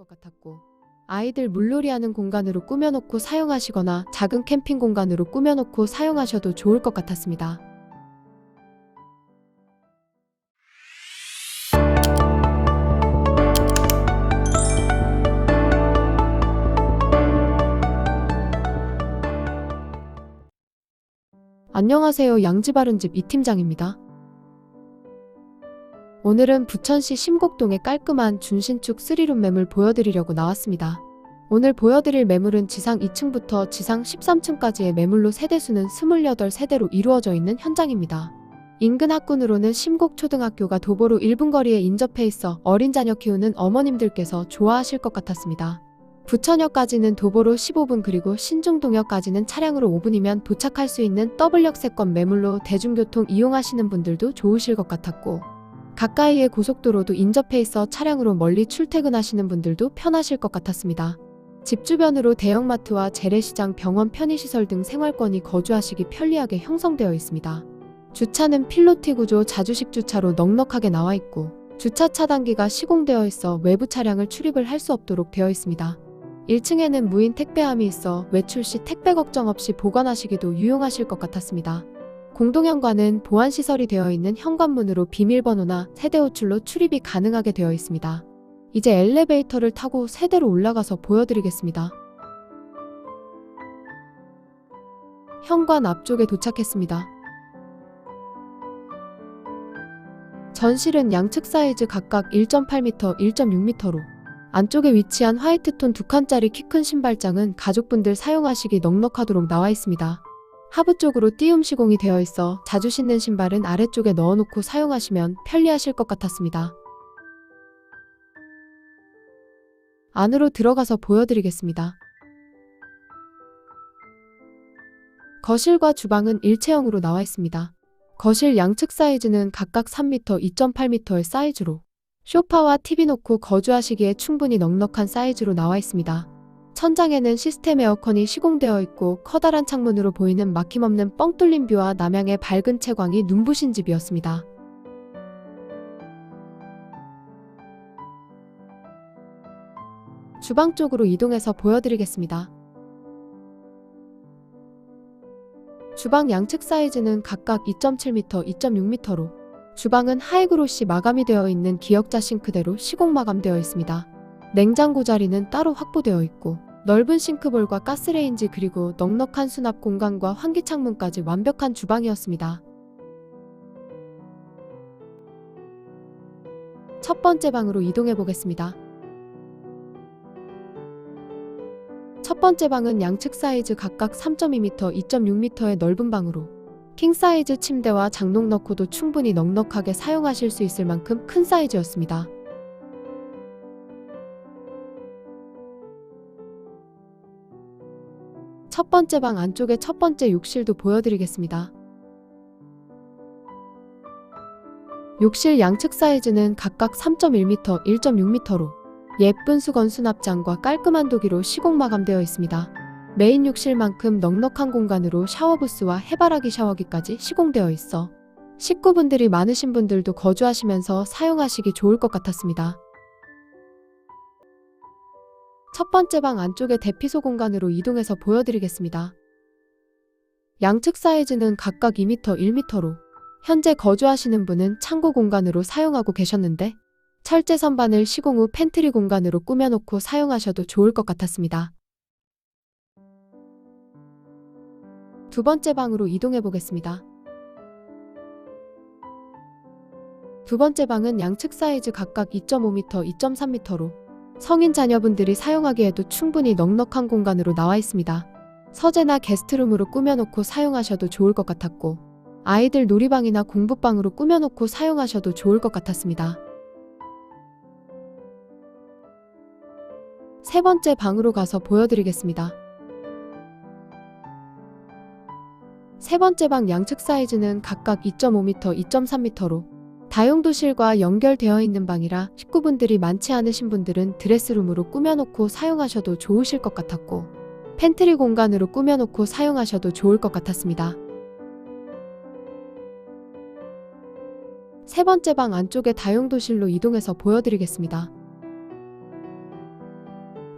것 같았고 아이들 물놀이하는 공간으로 꾸며놓고 사용하시거나 작은 캠핑 공간으로 꾸며놓고 사용하셔도 좋을 것 같았습니다. 안녕하세요. 양지바른집 이팀장입니다. 오늘은 부천시 심곡동의 깔끔한 준신축 3룸 매물 보여드리려고 나왔습니다. 오늘 보여드릴 매물은 지상 2층부터 지상 13층까지의 매물로 세대수는 28세대로 이루어져 있는 현장입니다. 인근 학군으로는 심곡초등학교가 도보로 1분 거리에 인접해 있어 어린 자녀 키우는 어머님들께서 좋아하실 것 같았습니다. 부천역까지는 도보로 15분 그리고 신중동역까지는 차량으로 5분이면 도착할 수 있는 더블역세권 매물로 대중교통 이용하시는 분들도 좋으실 것 같았고 가까이에 고속도로도 인접해 있어 차량으로 멀리 출퇴근하시는 분들도 편하실 것 같았습니다. 집 주변으로 대형마트와 재래시장, 병원, 편의시설 등 생활권이 거주하시기 편리하게 형성되어 있습니다. 주차는 필로티 구조 자주식 주차로 넉넉하게 나와 있고 주차 차단기가 시공되어 있어 외부 차량을 출입을 할 수 없도록 되어 있습니다. 1층에는 무인 택배함이 있어 외출 시 택배 걱정 없이 보관하시기도 유용하실 것 같았습니다. 공동현관은 보안시설이 되어 있는 현관문으로 비밀번호나 세대 호출로 출입이 가능하게 되어 있습니다. 이제 엘리베이터를 타고 세대로 올라가서 보여드리겠습니다. 현관 앞쪽에 도착했습니다. 전실은 양측 사이즈 각각 1.8m, 1.6m로 안쪽에 위치한 화이트톤 두 칸짜리 키 큰 신발장은 가족분들 사용하시기 넉넉하도록 나와 있습니다. 하부 쪽으로 띄움 시공이 되어 있어 자주 신는 신발은 아래쪽에 넣어놓고 사용하시면 편리하실 것 같았습니다. 안으로 들어가서 보여드리겠습니다. 거실과 주방은 일체형으로 나와 있습니다. 거실 양측 사이즈는 각각 3m, 2.8m의 사이즈로 쇼파와 TV 놓고 거주하시기에 충분히 넉넉한 사이즈로 나와 있습니다. 천장에는 시스템 에어컨이 시공되어 있고 커다란 창문으로 보이는 막힘없는 뻥 뚫린 뷰와 남향의 밝은 채광이 눈부신 집이었습니다. 주방 쪽으로 이동해서 보여드리겠습니다. 주방 양측 사이즈는 각각 2.7m, 2.6m로 주방은 하이그로시 마감이 되어 있는 기역자 싱크대로 시공 마감되어 있습니다. 냉장고 자리는 따로 확보되어 있고 넓은 싱크볼과 가스레인지 그리고 넉넉한 수납 공간과 환기창문까지 완벽한 주방이었습니다. 첫 번째 방으로 이동해 보겠습니다. 첫 번째 방은 양측 사이즈 각각 3.2m, 2.6m의 넓은 방으로 킹 사이즈 침대와 장롱 넣고도 충분히 넉넉하게 사용하실 수 있을 만큼 큰 사이즈였습니다. 첫 번째 방 안쪽의 첫 번째 욕실도 보여드리겠습니다. 욕실 양측 사이즈는 각각 3.1m, 1.6m로 예쁜 수건 수납장과 깔끔한 도기로 시공 마감되어 있습니다. 메인 욕실만큼 넉넉한 공간으로 샤워부스와 해바라기 샤워기까지 시공되어 있어 식구분들이 많으신 분들도 거주하시면서 사용하시기 좋을 것 같았습니다. 첫 번째 방 안쪽의 대피소 공간으로 이동해서 보여드리겠습니다. 양측 사이즈는 각각 2m, 1m로 현재 거주하시는 분은 창고 공간으로 사용하고 계셨는데 철제 선반을 시공 후 팬트리 공간으로 꾸며놓고 사용하셔도 좋을 것 같았습니다. 두 번째 방으로 이동해 보겠습니다. 두 번째 방은 양측 사이즈 각각 2.5m, 2.3m로 성인 자녀분들이 사용하기에도 충분히 넉넉한 공간으로 나와 있습니다. 서재나 게스트룸으로 꾸며놓고 사용하셔도 좋을 것 같았고, 아이들 놀이방이나 공부방으로 꾸며놓고 사용하셔도 좋을 것 같았습니다. 세 번째 방으로 가서 보여드리겠습니다. 세 번째 방 양측 사이즈는 각각 2.5m, 2.3m로 다용도실과 연결되어 있는 방이라 식구분들이 많지 않으신 분들은 드레스룸으로 꾸며놓고 사용하셔도 좋으실 것 같았고 팬트리 공간으로 꾸며놓고 사용하셔도 좋을 것 같았습니다. 세 번째 방 안쪽의 다용도실로 이동해서 보여드리겠습니다.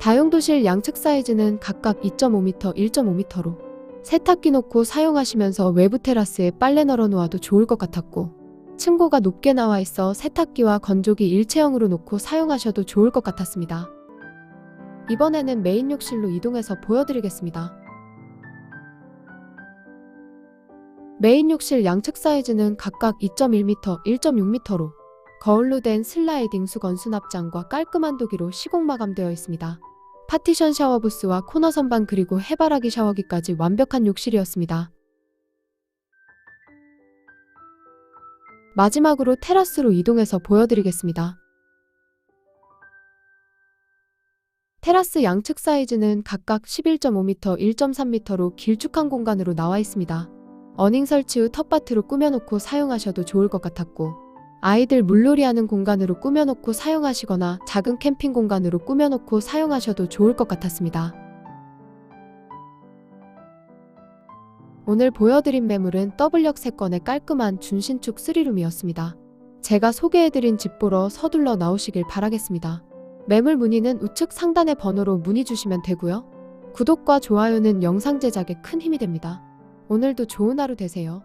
다용도실 양측 사이즈는 각각 2.5m, 1.5m로 세탁기 놓고 사용하시면서 외부 테라스에 빨래 널어 놓아도 좋을 것 같았고 층고가 높게 나와 있어 세탁기와 건조기 일체형으로 놓고 사용하셔도 좋을 것 같았습니다. 이번에는 메인 욕실로 이동해서 보여드리겠습니다. 메인 욕실 양측 사이즈는 각각 2.1m, 1.6m로 거울로 된 슬라이딩 수건 수납장과 깔끔한 도기로 시공 마감되어 있습니다. 파티션 샤워 부스와 코너 선반 그리고 해바라기 샤워기까지 완벽한 욕실이었습니다. 마지막으로 테라스로 이동해서 보여드리겠습니다. 테라스 양측 사이즈는 각각 11.5m, 1.3m로 길쭉한 공간으로 나와 있습니다. 어닝 설치 후 텃밭으로 꾸며놓고 사용하셔도 좋을 것 같았고, 아이들 물놀이하는 공간으로 꾸며놓고 사용하시거나 작은 캠핑 공간으로 꾸며놓고 사용하셔도 좋을 것 같았습니다. 오늘 보여드린 매물은 더블역 3건의 깔끔한 준신축 3룸이었습니다. 제가 소개해드린 집 보러 서둘러 나오시길 바라겠습니다. 매물 문의는 우측 상단의 번호로 문의 주시면 되고요. 구독과 좋아요는 영상 제작에 큰 힘이 됩니다. 오늘도 좋은 하루 되세요.